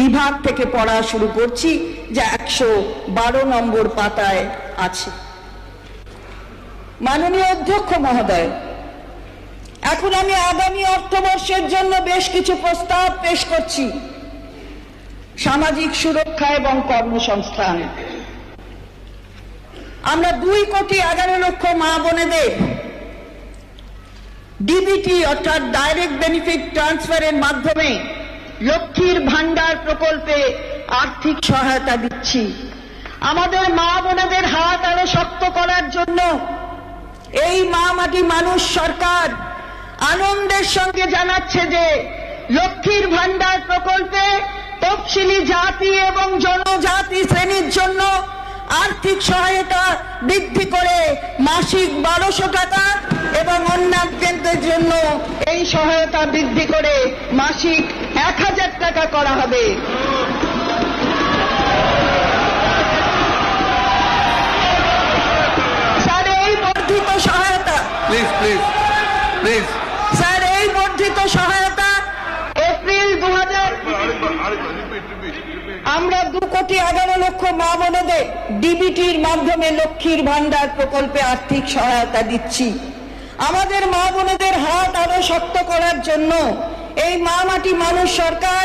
বিভাগ থেকে পড়া শুরু করছি, যা একশো বারো নম্বর পাতায় আছে। মাননীয় অধ্যক্ষ মহোদয়, এখন আমি আগামী অর্থবর্ষের জন্য বেশ কিছু প্রস্তাব পেশ করছি। সামাজিক সুরক্ষা এবং কর্মসংস্থান। আমরা দুই কোটি এগারো লক্ষ মা বোনেদের ডিবিটি, অর্থাৎ ডাইরেক্ট বেনিফিট ট্রান্সফারের মাধ্যমে লক্ষ্মীর ভান্ডার প্রকল্পে আর্থিক সহায়তা দিচ্ছি। আমাদের মা বোনেদের হাত আরও শক্ত করার জন্য এই মা মাটি মানুষ সরকার আনন্দের সঙ্গে জানাচ্ছে যে লক্ষ্মীর ভান্ডার প্রকল্পে তফসিলি জাতি এবং জনজাতি শ্রেণির জন্য আর্থিক সহায়তা বৃদ্ধি করে মাসিক বারোশো টাকা এবং অন্যান্যদের জন্য এই সহায়তা বৃদ্ধি করে মাসিক টাকা করা হবে। স্যার এই বর্ধিত সহায়তা প্লিজ প্লিজ প্লিজ স্যার এই বর্ধিত সহায়তা এপ্রিল দু আমরা দু কোটি এগারো লক্ষ মা বোনদের ডিবিটির মাধ্যমে লক্ষ্মীর ভান্ডার প্রকল্পে আর্থিক সহায়তা দিচ্ছি। আমাদের মা বোনেদের হাত আরও শক্ত করার জন্য এই মা মাটি মানুষ সরকার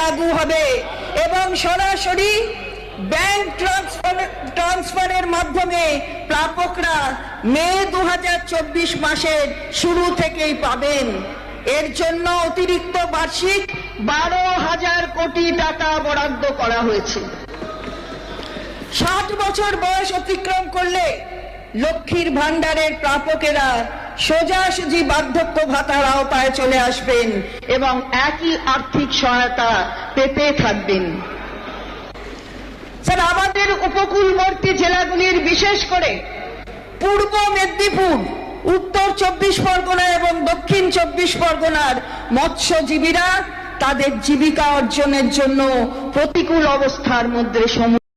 লাগু হবে এবং সরাসরি ব্যাংক ট্রান্সফার ট্রান্সফারের মাধ্যমে প্রাপকরা মে দু মাসের শুরু থেকেই পাবেন। এর জন্য অতিরিক্ত বার্ষিক বারো হাজার কোটি টাকা বরাদ্দ করা হয়েছে। ষাট বছর বয়স অতিক্রম করলে লক্ষ্মীর ভান্ডারের প্রাপকেরা সোজাসুজি বার্ধক্য ভাতার আওতায় চলে আসবেন এবং একই আর্থিক সহায়তা পেতে থাকবেন। স্যার, আমাদের উপকূলবর্তী জেলাগুলির বিশেষ করে পূর্ব মেদিনীপুর, উত্তর চব্বিশ পরগনা এবং দক্ষিণ চব্বিশ পরগনার মৎস্যজীবীরা তাদের জীবিকা অর্জনের জন্য প্রতিকূল অবস্থার মধ্যে